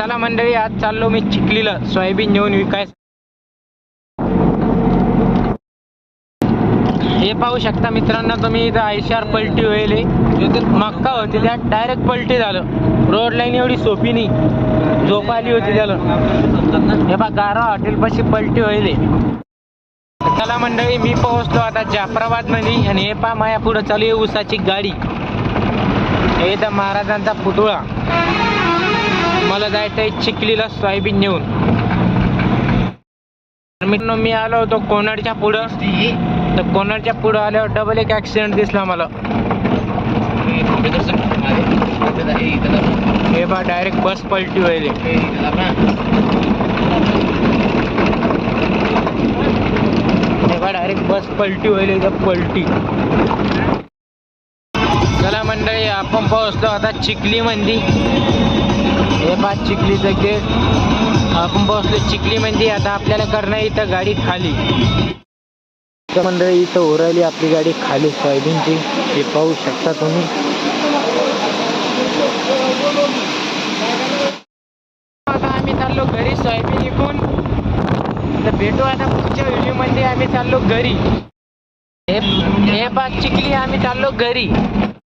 चला मंडळी आज चाललो मी चिखलीला. सोयाबीन नेऊन विकाय हे पाहू शकता मित्रांनो तुम्ही इथं आयशार पलटी होईल. मक्का होती त्यात डायरेक्ट पलटी झालं. रोड लाईन एवढी सोपी नाही. झोप आली होती त्याला. हे बा गारा हॉटेल पाशी पलटी होईल. चला मंडळी मी पोहोचलो आता जाफराबादमध्ये आणि हे पा माया पुढे चालू आहे ऊसाची गाडी. हे महाराजांचा पुतळा. जायचं आहे चिखलीला सोयाबीन नेऊन. तर मित्रांनो मी आलो होतो कोनडच्या पुढं. तर कोणाडच्या पुढं आल्यावर डबल एक ऍक्सिडेंट दिसला मला. हे बा डायरेक्ट बस पलटी होईल. हे बा डायरेक्ट बस पलटी होईल पलटी. चला मंडळी आपण पोहोचलो आता चिखली मंदी हे बा चिखलीचं गेट. आपण बसलो चिखली म्हणजे आता आपल्याला करणं इथं गाडी खाली. तर मंडळी इथं उरायली आपली गाडी खाली सोयाबीनची. हे पाहू शकता तुम्ही. आता आम्ही चाललो घरी सोयाबीन विकून. तर भेटू आता पुढच्या व्हिडिओमध्ये. आम्ही चाललो घरी. हे हे बा चिखली आम्ही चाललो घरी.